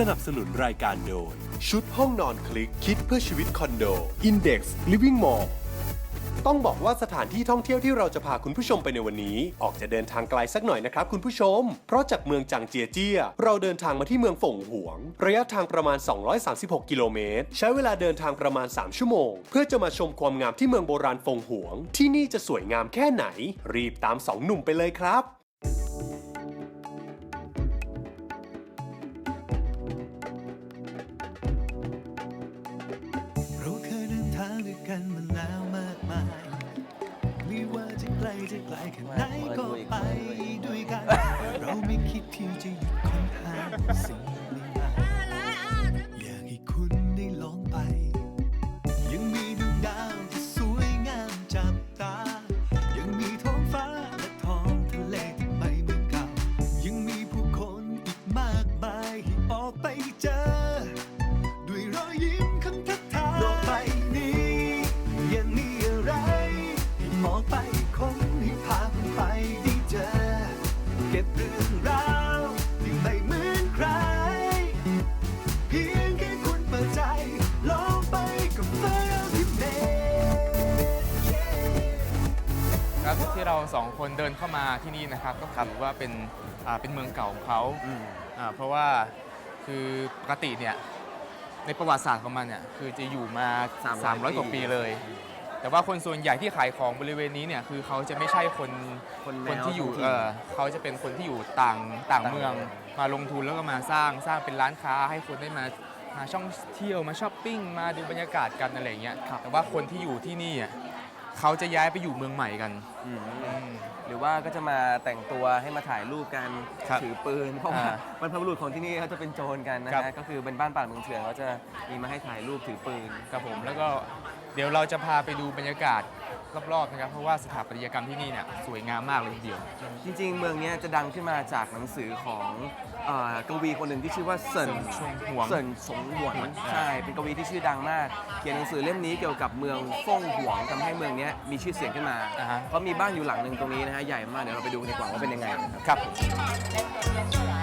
สนับสนุนรายการโดย ชุดห้องนอนคลิกคิดเพื่อชีวิตคอนโด Index Living Mall ต้องบอกว่าสถานที่ท่องเที่ยวที่เราจะพาคุณผู้ชมไปในวันนี้ ออกจะเดินทางไกลสักหน่อยนะครับคุณผู้ชม เพราะจากเมืองจางเจียเจี้ย เราเดินทางมาที่เมืองฝงหวง ระยะทางประมาณ 236 กิโลเมตร ใช้เวลาเดินทางประมาณ 3 ชั่วโมง เพื่อจะมาชมความงามที่เมืองโบราณฝงหวง ที่นี่จะสวยงามแค่ไหน รีบตามสองหนุ่มไปเลยครับ กันมาแล้วมากมาย ไม่ว่าจะไกลจะไกลแค่ไหนก็ไปด้วยกัน เราไม่คิดที่จะหยุดค้นหาสิ่ง เดินเข้ามาที่นี่นะครับก็ถือว่าเป็นอ่าเป็นเมืองเก่าของเขาอ่าเพราะว่าคือปกติเนี่ยในประวัติศาสตร์ของมันเนี่ยคือจะอยู่มา300 300 กว่าปีเลย แต่ว่าคนส่วนใหญ่ที่ขายของบริเวณนี้เนี่ยคือเขาจะไม่ใช่คนคนแนวคนที่อยู่ท้องถิ่นเออเขาจะเป็นคนที่อยู่ต่างต่างต่างเมืองเมืองมาลงทุนแล้วก็มาสร้างสร้างเป็นร้านค้าให้คนได้มามาช่องเที่ยวมาช้อปปิ้งมาดูบรรยากาศกันอะไรอย่างเงี้ยแต่ว่าคนที่อยู่ที่นี่อะ เขาจะย้ายไปอยู่เมืองใหม่กันอืมอืมหรือว่าก็จะมาแต่งตัวให้มาถ่ายรูปกันครับถือปืน เพราะว่าอ่าบรรพบุรุษของที่นี่เขาจะเป็นโจรกันนะครัฮะบ ก็คือเป็นบ้านป่าเมืองเถื่อนเขาจะมีมาให้ถ่ายรูปถือปืน ครับผมแล้วก็เดี๋ยวเราจะพาไปดูบรรยากาศ รอบๆนะครับเพราะว่าสถาปัตยกรรมที่นี่เนี่ยสวยงามมากเลยทีเดียว จริงๆ เมืองเนี้ยจะดังขึ้นมาจากหนังสือของเอ่อกวีคนหนึ่งที่ชื่อว่าเซินเซินชงหวงเซินสงหวงใช่เป็นกวีที่ชื่อดังมาก เขียนหนังสือเล่มนี้เกี่ยวกับเมืองฟ่งหวงทำให้เมืองเนี้ยมีชื่อเสียงขึ้นมาอ่าฮะ เขามีบ้านอยู่หลังหนึ่งตรงนี้นะฮะใหญ่มากเดี๋ยวเราไปดูกันดีกว่าว่าเป็นยังไงนะครับ ครับสาวจ้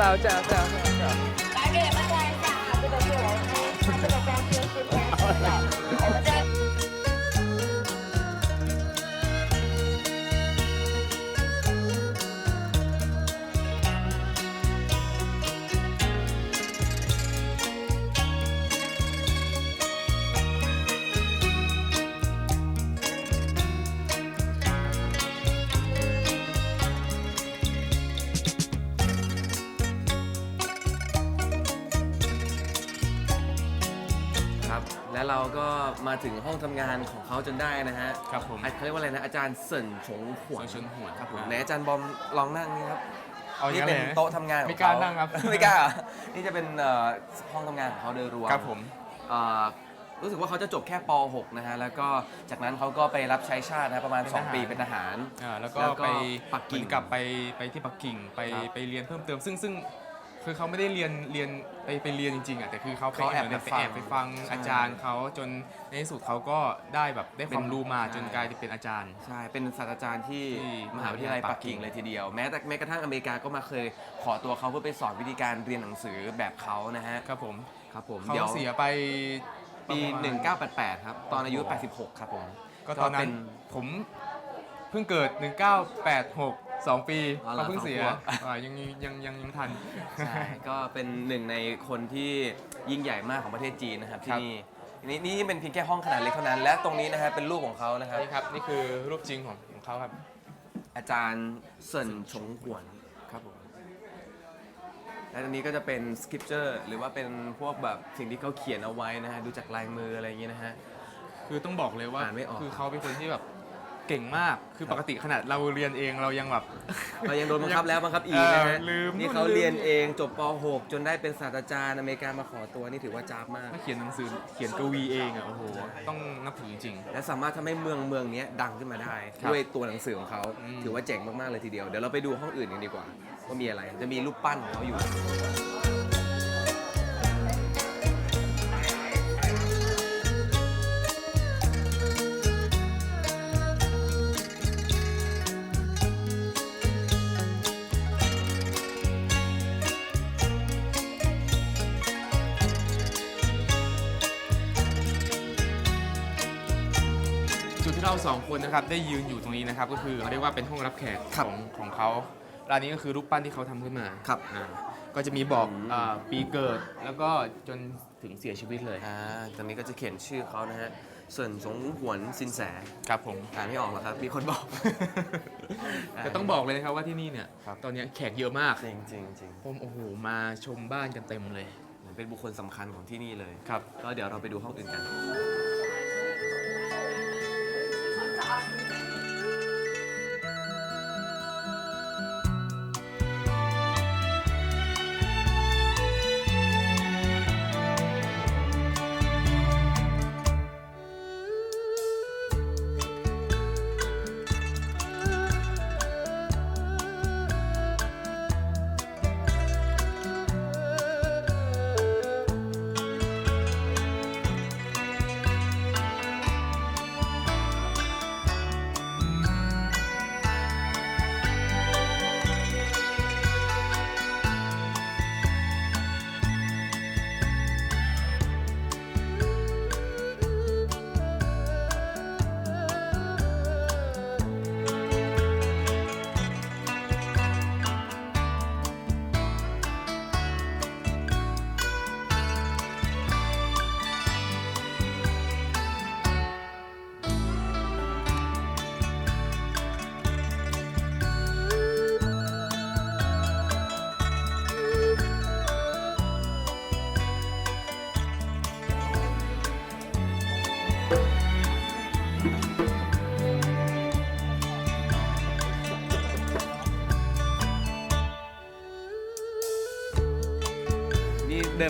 าสาวจ้ ครับ และเราก็มาถึงห้องทำงานของเขาจนได้นะฮะครับผม อะเขาเรียกว่าอะไรนะอาจารย์เซินฉงหวงเซินฉงหวงครับผมอ่าไหนอาจารย์บอมลองนั่งนี่ครับ เอาอย่างนี่นั้นเป็เลนยะโต๊ะทำงานของไม่กล้าเขนั่งครับ ไม่กล้านี่จะเป็นเอ่อห้องทำงานของเขาโดยรวม ครับผม เอ่อรู้สึกว่าเขาจะจบแค่ป .6 นะฮะ แล้วก็จากนั้นเขาก็ไปรับใช้ชาตินะประมาณ เป็นทหาร 2 ปีเป็นทหาร อ่าแล้วก็แล้วก็ไปปักกิ่งเหมือนกลับไปไปที่ปักกิ่งไปครับ ไปเรียนเพิ่มเติมซึ่งซึ่ง คือเขาไม่ได้เรียนเรียนไปไปเรียนจริงๆอะแต่คือเขาไปเขาแอบหมืนไปฟังแอบไปฟังใช่อาจารย์เขาจนในที่สุดเขาก็ได้แบบได้ความรู้มาใช่จนกลายเป็นอาจารย์ ใช่ เป็นศาสตราจารย์ที่ที่มหาวิทยาลัยปักกิ่งเลยทีเดียว แม้แต่แม้กระทั่งอเมริกาก็มาเคยขอตัวเขาเพื่อไปสอนวิธีการเรียนหนังสือแบบเขานะฮะครับผมครับผมเขาเดี๋ยวเสียไปปีประมาณ1988 ครับ ตอนอายุ 86 ครับผม ก็ตอนนั้เป็นผมเพิ่งเกิด 1986 2ปีอ๋อเหรอเขาเพิ่งเสียสองขวบ อ่ายังยังยังยังทัน ใช่ก็เป็นหนึ่งในคนที่ยิ่งใหญ่มากของประเทศจีนนะครับที่ครับ นี่นี่นี่เป็นเพียงแค่ห้องขนาดเล็กเท่านั้น และตรงนี้นะฮะเป็นรูปของเขานะครับ นี่ครับ นี่คือรูปจริงของของเขาครับอาจารย์เซินชงหวน ครับผมและอันนี้ก็จะเป็นสคริปเจอร์หรือว่าเป็นพวกแบบสิ่งที่เขาเขียนเอาไว้นะฮะดูจากลายมืออะไรอย่างเงี้ยนะฮะ คือต้องบอกเลยว่าอ่านไม่ออก คือเขาเป็นคนที่แบบ เก่งมาก คือปกติขนาดเราเรียนเองเรายังแบบ เรายังโดนบังคับแล้วบังคับอีกนะฮะเออลืมนี่เขาเรียนเองจบป .6 จนได้เป็นศาสตราจารย์อเมริกามาขอตัวนี่ถือว่าจ้าบมากถ้าเขียนหนังสือเขียนกวีเองอะโอ้โหต้องนับถือจริง และสามารถทำให้เมืองเมืองนี้ดังขึ้นมาได้ครับด้วยตัวหนังสือของเขาอืม ถือว่าเจ๋งมาก ๆ เลยทีเดียว เดี๋ยวเราไปดูห้องอื่นกันดีกว่าว่ามีอะไรจะมีรูปปั้นของเขาอยู่จุ สองคนนะครับได้ยืนอยู่ตรงนี้นะครับก็คือเรียกว่าเป็นห้องรับแขกครัขบองของเขาร้านนี้ก็คือรูปปั้นที่เขาทำขึ้นมาครับอ่าก็จะมีบอกอืมอ่าปีเกิดแล้วก็จนถึงเสียชีวิตเลยอ่าตรงนี้ก็จะเขียนชื่อเขานะฮะเส่วนสงหวนสินแสครับผม อ่านไม่ออกหรอครับ มีคนบอก แต่ต้องบอกเลยนะครับว่าที่นี่เนี่ยครับ ตอนนี้แขกเยอะมาก จริงจริงจริงผมโอ้โหมาชมบ้านกันเต็มเลย เหมือนเป็นบุคคลสำคัญของที่นี่เลย ครับ ก็เดี๋ยวเราไปดูห้องอื่นกัน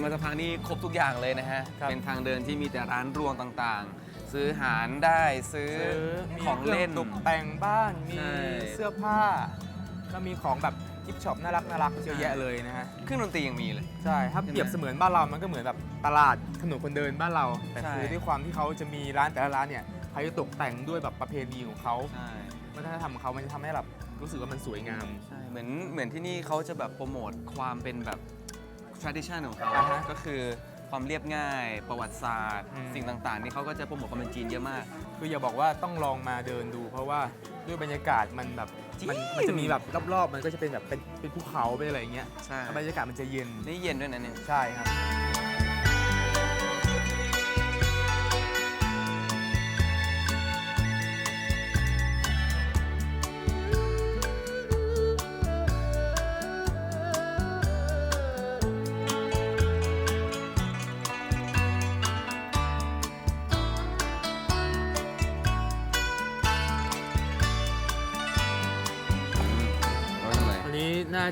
นี่เดินมาสักพักนี่ครบทุกอย่างเลยนะฮะ ครับเป็นทางเดินที่มีแต่ร้านรวงต่างๆ ซื้ออาหารได้ซื้อมีของเล่น ครื่ตกแต่งบ้าน มีใช่ เสื้อผ้าแล้วมีของแบบกิฟช็อปน่ารักน่ารักเยอะแยะเลยนะฮะ เครื่องดนตรียังมีเลย ใช่ ถ้าใช่ไหมเปรียบเสมือนบ้านเรา มันก็เหมือนแบบตลาดถนนคนเดินบ้านเรา แต่ใช่ คือด้วยความที่เขาจะมีร้านแต่ละร้านเนี่ยเขาจะตกแต่งด้วยแบบประเพณีของเขาใช่วัฒนธรรมของเขามันจะทำให้แบบรู้สึกว่ามันสวยงาม ใช่เหมือนเหมือนที่นี่เขาจะแบบโปรโมทความเป็นแบบ tradition ของเขาอ่าฮะก็คือความเรียบง่าย ประวัติศาสตร์ อืม สิ่งต่างๆ นี่เขาก็จะโปรโมทความเป็นจีนเยอะมาก คืออย่าบอกว่าต้องลองมาเดินดู เพราะว่าด้วยบรรยากาศมันแบบมันจริง มันจะมีแบบรอบๆ มันก็จะเป็นแบบเป็นเป็นภูเขาเป็นอะไรอย่างเงี้ยใช่แล้วบรรยากาศมันจะเย็น นี่เย็นด้วยนะเนี่ย ใช่ครับ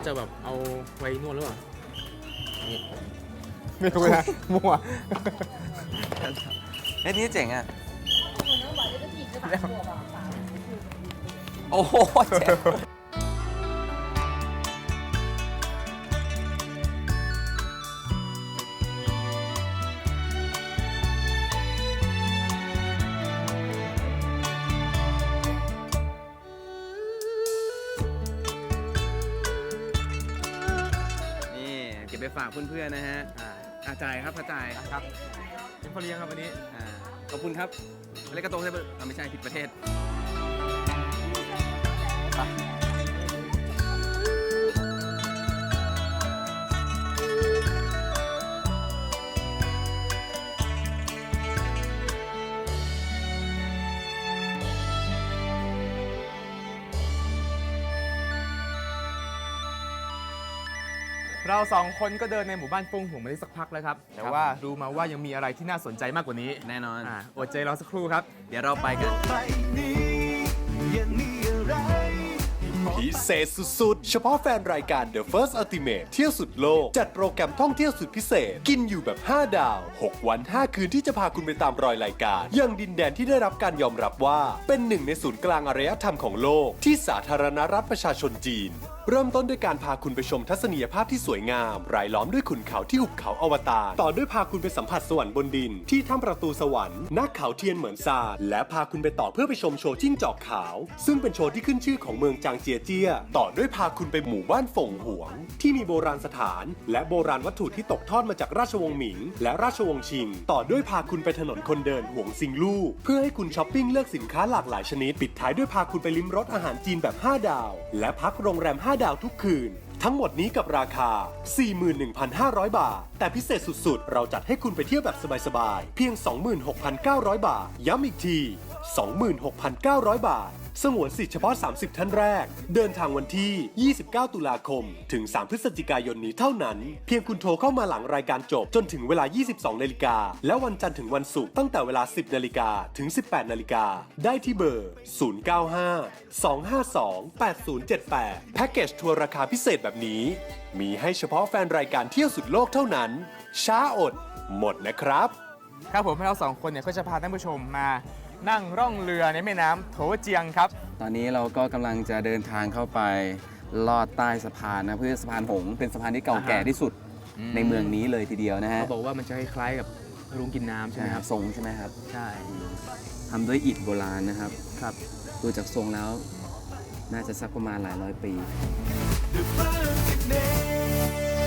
จะแบบเอาไว้นวดหรือเปล่าไม่รู้นะมั่วเฮ้ยนี่เจ๋งอะ โอ้โหเจ๋ง บไปฝากเพื่อนๆนะฮะอ่าอาจ่ายครับอาจ่ายครับเป็นพอเลี้ยงครับวันนี้อ่าขอบคุณครับอะไรกระโตใช่ไหมอ่าไม่ใช่ผิดประเทศ เราสองคนก็เดินในหมู่บ้านปุ้งหงมาได้สักพักแล้วครับ แต่ครับว่ารู้มาว่ายังมีอะไรที่น่าสนใจมากกว่านี้แน่นอนอ่าอดใจรอสักครู่ครับ เดี๋ยวเราไปกันไปนี้ยังมีอะไรพิเศษสุดๆ เฉพาะแฟนรายการ The First Ultimate เที่ยวสุดโลก จัดโปรแกรมท่องเที่ยวสุดพิเศษ กินอยู่แบบ 5 ดาว 6 วัน 5 คืนที่จะพาคุณไปตามรอยรายการยังดินแดนที่ได้รับการยอมรับว่า เป็นหนึ่งในศูนย์กลางอารยธรรมของโลก ที่สาธารณรัฐประชาชนจีน เริ่มต้นด้วยการพาคุณไปชมทัศนียภาพที่สวยงาม รายล้อมด้วยขุนเขาที่หุบเขาอวตาร ต่อด้วยพาคุณไปสัมผัสสวรรค์บนดิน ที่ถ้ำประตูสวรรค์นักเขาเทียนเหมือนซานและพาคุณไปต่อเพื่อไปชมโชว์จิ้งจอกขาว ซึ่งเป็นโชว์ที่ขึ้นชื่อของเมืองจางเจียเจีย ต่อด้วยพาคุณไปหมู่บ้านฝงหวง ที่มีโบราณสถาน และโบราณวัตถุที่ตกทอดมาจากราชวงศ์หมิง และราชวงศ์ชิง ต่อด้วยพาคุณไปถนนคนเดินหวงซิงลู่เพื่อให้คุณช้อปปิ้งเลือกสินค้าหลากหลายชนิด ปิดท้ายด้วยพาคุณไปลิ้มรสอาหารจีนแบบ 5 ดาว และพักโรงแรม 5ดาวทุกคืน ทั้งหมดนี้กับราคา 41,500 บาท แต่พิเศษสุดๆ เราจัดให้คุณไปเที่ยวแบบสบายๆ เพียง 26,900 บาท ย้ำอีกที 26,900 บาท สงวนสิทธิ์เฉพาะ 30 ท่านแรก เดินทางวันที่ 29 ตุลาคม ถึง 3 พฤศจิกายนนี้เท่านั้น เพียงคุณโทรเข้ามาหลังรายการจบจนถึงเวลา 22 นาฬิกา และวันจันทร์ถึงวันศุกร์ตั้งแต่เวลา 10 นาฬิกา ถึง 18 นาฬิกา ได้ที่เบอร์ 095 252 8078 แพ็กเกจทัวร์ราคาพิเศษแบบนี้ มีให้เฉพาะแฟนรายการเที่ยวสุดโลกเท่านั้น ช้าอด หมดนะครับ ครับผมเราสองคนเนี่ยก็จะพาท่านผู้ชมมา นั่งร่องเรือในแม่น้ำโถเจียงครับ ตอนนี้เราก็กำลังจะเดินทางเข้าไปลอดใต้สะพานนะเพื่อสะพานหงส์เป็นสะพานที่เก่าแก่ที่สุดอืม ในเมืองนี้เลยทีเดียวนะฮะเขาบอกว่ามันจะคล้ายๆกับรุ้งกินน้ำใช่ไหมครับ ทรงใช่ไหมครับใช่ ทำด้วยอิฐโบราณนะครับครับ ดูจากทรงแล้วน่าจะสักประมาณหลายร้อยปี The perfect name